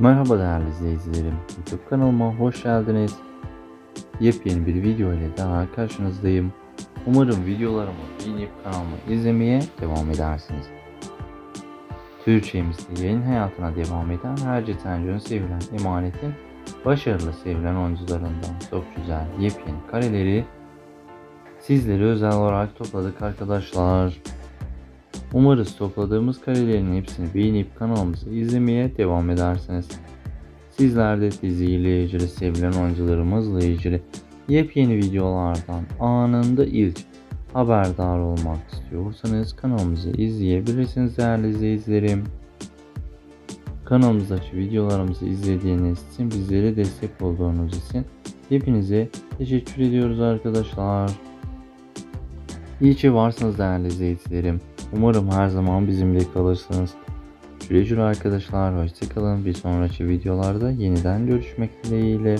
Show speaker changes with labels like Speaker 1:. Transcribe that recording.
Speaker 1: Merhaba değerli izleyicilerim. YouTube kanalıma hoş geldiniz. Yepyeni bir video ile daha karşınızdayım. Umarım videolarımı beğenip kanalımı izlemeye devam edersiniz. Türkçemizde yayın hayatına devam eden Herce Tenco'nun sevilen emanetin başarılı sevilen oyuncularından çok güzel yepyeni kareleri sizlere özel olarak topladık arkadaşlar. Umarız topladığımız karelerin hepsini beğenip kanalımızı izlemeye devam edersiniz. Sizler de diziyle ilgili sevilen oyuncularımızla ilgili yepyeni videolardan anında ilk haberdar olmak istiyorsanız kanalımızı izleyebilirsiniz değerli izleyicilerim. Kanalımızdaki videolarımızı izlediğiniz için bizlere destek olduğunuz için hepinize teşekkür ediyoruz arkadaşlar. İyi ki varsınız değerli izleyicilerim. Umarım her zaman bizimle kalırsınız. Güle arkadaşlar. Hoşçakalın. Bir sonraki videolarda yeniden görüşmek dileğiyle.